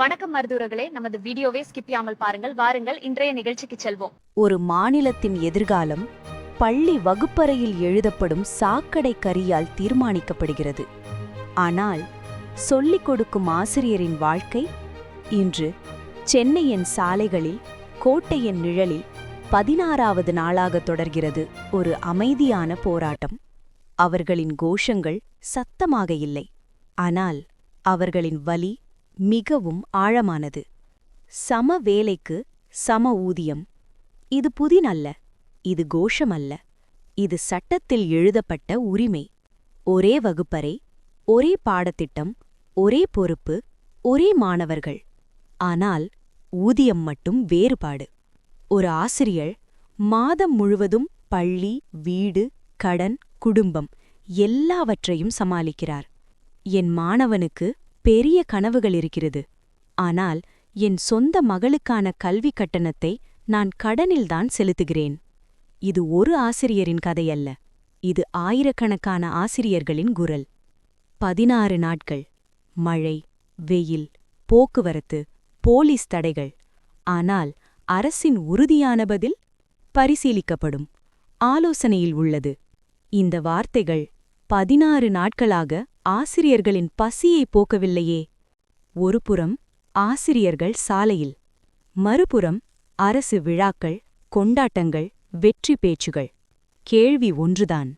வணக்கம் மருத்துவர்களே நமது வீடியோவை ஸ்கிப்பியாமல் பாருங்கள். வாருங்கள் இன்றைய நிகழ்ச்சிக்கு செல்வோம். ஒரு மாநிலத்தின் எதிர்காலம் பள்ளி வகுப்பறையில் எழுதப்படும் சாக்கடை கரியால் தீர்மானிக்கப்படுகிறது. ஆனால் சொல்லிக் கொடுக்கும் ஆசிரியரின் வாழ்க்கை இன்று சென்னையின் சாலைகளில் கோட்டையின் நிழலில் பதினாறாவது நாளாக தொடர்கிறது ஒரு அமைதியான போராட்டம். அவர்களின் கோஷங்கள் சத்தமாக இல்லை. ஆனால் அவர்களின் வலி மிகவும் ஆழமானது. சம வேலைக்கு சம ஊதியம். இது புதினல்ல இது கோஷமல்ல இது சட்டத்தில் எழுதப்பட்ட உரிமை. ஒரே வகுப்பறை ஒரே பாடத்திட்டம் ஒரே பொறுப்பு ஒரே மாணவர்கள். ஆனால் ஊதியம் மட்டும் வேறுபாடு. ஒரு ஆசிரியர் மாதம் முழுவதும் பள்ளி வீடு கடன் குடும்பம் எல்லாவற்றையும் சமாளிக்கிறார். என் மாணவனுக்கு பெரிய கனவுகள் இருக்கிறது. ஆனால் என் சொந்த மகளுக்கான கல்வி கட்டணத்தை நான் கடனில்தான் செலுத்துகிறேன். இது ஒரு ஆசிரியரின் கதையல்ல. இது ஆயிரக்கணக்கான ஆசிரியர்களின் குரல். பதினாறு நாட்கள். மழை வெயில் போக்குவரத்து போலீஸ் தடைகள். ஆனால் அரசின் உறுதியான பதில் பரிசீலிக்கப்படும். ஆலோசனையில் உள்ளது. இந்த வார்த்தைகள் பதினாறு நாட்களாக ஆசிரியர்களின் பசியை போக்கவில்லையே. ஒருபுறம் ஆசிரியர்கள் சாலையில் மறுபுறம் அரசு விழாக்கள் கொண்டாட்டங்கள் வெற்றி பேச்சுகள். கேள்வி ஒன்றுதான்.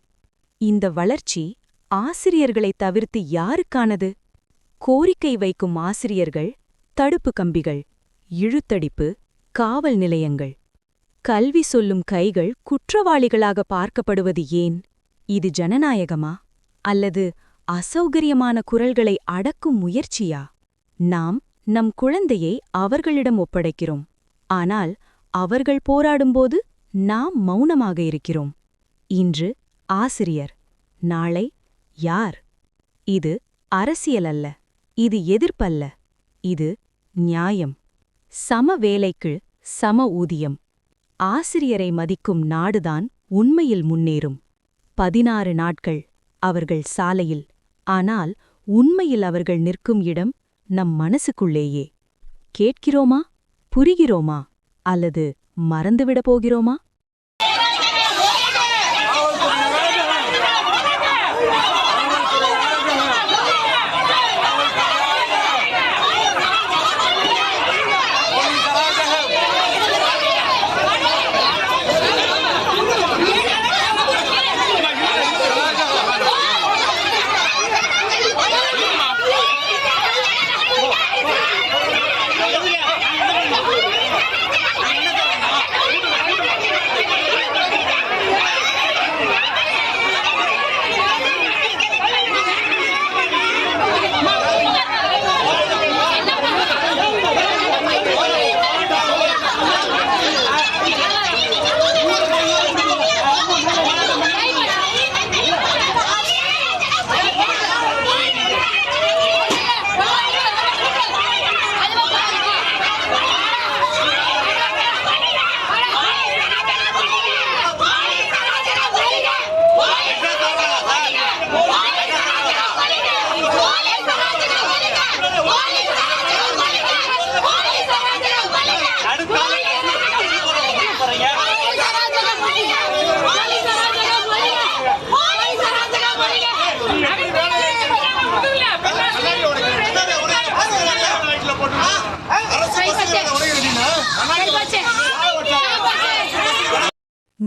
இந்த வளர்ச்சி ஆசிரியர்களைத் தவிர்த்து யாருக்கானது? கோரிக்கை வைக்கும் ஆசிரியர்கள் தடுப்பு கம்பிகள் இழுத்தடிப்பு காவல் நிலையங்கள். கல்வி சொல்லும் கைகள் குற்றவாளிகளாக பார்க்கப்படுவது ஏன்? இது ஜனநாயகமா? அல்லது அசௌகரியமான குரல்களை அடக்கும் முயற்சியா? நாம் நம் குழந்தையை அவர்களிடம் ஒப்படைக்கிறோம். ஆனால் அவர்கள் போராடும்போது நாம் மௌனமாக இருக்கிறோம். இன்று ஆசிரியர் நாளை யார்? இது அரசியல் அல்ல இது எதிர்ப்பல்ல இது நியாயம். சம வேலைக்கு சம ஊதியம். ஆசிரியரை மதிக்கும் நாடுதான் உண்மையில் முன்னேறும். பதினாறு நாட்கள் அவர்கள் சாலையில் ஆனால் உண்மையில் அவர்கள் நிற்கும் இடம் நம் மனசுக்குள்ளேயே. கேட்கிறோமா? புரிகிறோமா? அல்லது மறந்துவிடப் போகிறோமா?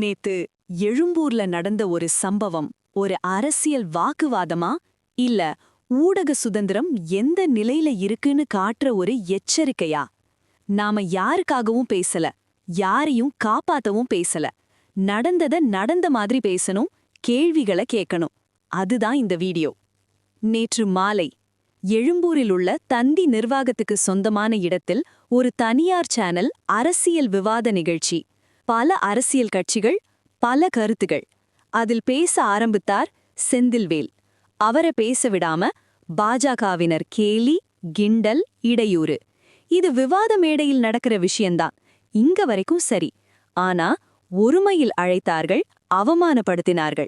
நேத்து எழும்பூர்ல நடந்த ஒரு சம்பவம் ஒரு அரசியல் வாக்குவாதமா? இல்ல ஊடக சுதந்திரம் எந்த நிலையில இருக்குன்னு காட்டுற ஒரு எச்சரிக்கையா? நாம யாருக்காகவும் பேசல யாரையும் காப்பாத்தவும் பேசல. நடந்தத நடந்த மாதிரி பேசணும் கேள்விகளை கேட்கணும். அதுதான் இந்த வீடியோ. நேற்று மாலை எழும்பூரில் உள்ள தந்தி நிர்வாகத்துக்கு சொந்தமான இடத்தில் ஒரு தனியார் சேனல் அரசியல் விவாத நிகழ்ச்சி பல அரசியல் கட்சிகள் பல கருத்துகள். அதில் பேச ஆரம்பித்தார் செந்தில்வேல். அவரை பேச விடாம பாஜகவினர் கேலி கிண்டல் இடையூறு. இது விவாத மேடையில் நடக்கிற விஷயம்தான் இங்க வரைக்கும் சரி. ஆனா ஒருமையில் அழைத்தார்கள் அவமானப்படுத்தினார்கள்.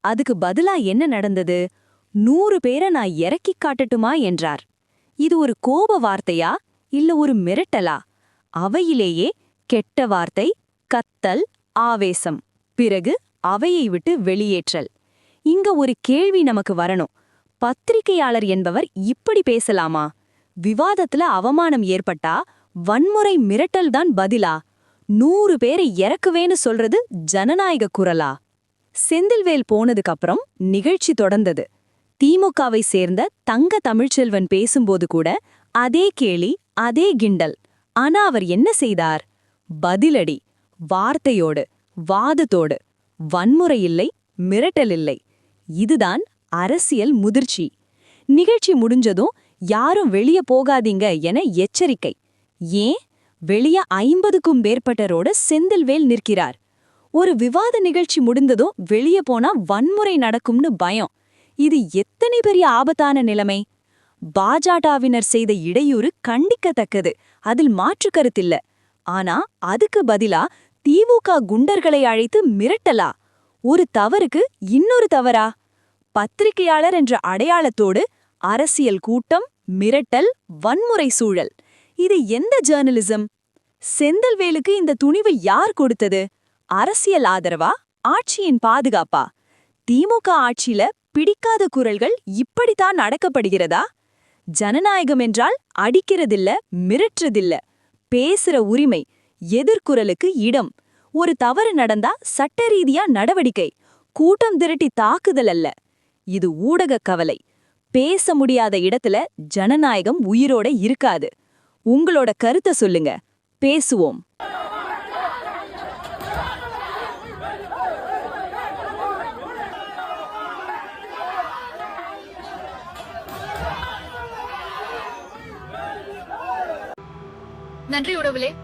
அதுக்கு பதிலா என்ன நடந்தது? நூறு பேரை நான் இறக்கிக் காட்டட்டுமா என்றார். இது ஒரு கோப வார்த்தையா? இல்ல ஒரு மிரட்டலா? அவையிலேயே கெட்ட வார்த்தை கத்தல் ஆவேசம். பிறகு அவையை விட்டு வெளியேற்றல். இங்க ஒரு கேள்வி நமக்கு வரணும். பத்திரிகையாளர் என்பவர் இப்படி பேசலாமா? விவாதத்துல அவமானம் ஏற்பட்டா வன்முறை மிரட்டல் தான் பதிலா? நூறு பேரை இறக்குவேன்னு சொல்றது ஜனநாயக குரலா? செந்தில்வேல் போனதுக்கு அப்புறம் நிகழ்ச்சி தொடர்ந்தது. திமுகவை சேர்ந்த தங்க தமிழ்ச்செல்வன் பேசும்போது கூட அதே கேலி அதே கிண்டல். ஆனா அவர் என்ன செய்தார்? பதிலடி. வார்த்தையோடு வாதத்தோடு வன்முறை இல்லை மிரட்டல் இல்லை இதுதான் அரசியல் முதிர்ச்சி. நிகழ்ச்சி முடிஞ்சதும் யாரும் வெளிய போகாதீங்க என எச்சரிக்கை. ஏன்? வெளிய ஐம்பதுக்கும் மேற்பட்டரோட செந்தில்வேல் நிற்கிறார். ஒரு விவாத நிகழ்ச்சி முடிந்ததும் வெளிய போனா வன்முறை நடக்கும்னு பயம். இது எத்தனை பெரிய ஆபத்தான நிலைமை? பாஜகவினர் செய்த இடையூறு கண்டிக்கத்தக்கது. அதில் மாற்று கருத்தில்ல ஆனா அதுக்கு பதிலா திமுக குண்டர்களை அழைத்து மிரட்டலா? ஒரு தவறுக்கு இன்னொரு தவறா? பத்திரிகையாளர் என்ற அடையாளத்தோடு அரசியல் கூட்டம் மிரட்டல் வன்முறை சூழல். இது எந்த ஜேர்னலிசம் செந்தல்வேலுக்கு இந்த துணிவு யார் கொடுத்தது? அரசியல் ஆதரவா? ஆட்சியின் பாதுகாப்பா? திமுக ஆட்சியில பிடிக்காத குரல்கள் இப்படித்தான் நடக்கப்படுகிறதா? ஜனநாயகம் என்றால் அடிக்கிறதில்ல மிரட்டுறதில்ல. பேசுற உரிமை எதிர்குரலுக்கு இடம். ஒரு தவறு நடந்தா சட்ட ரீதியா நடவடிக்கை. கூட்டம் திரட்டி தாக்குதல் அல்ல. இது ஊடக கவலை. பேச முடியாத இடத்துல ஜனநாயகம் உயிரோட இருக்காது. உங்களோட கருத்தை சொல்லுங்க. பேசுவோம். நன்றி உறவுகளே.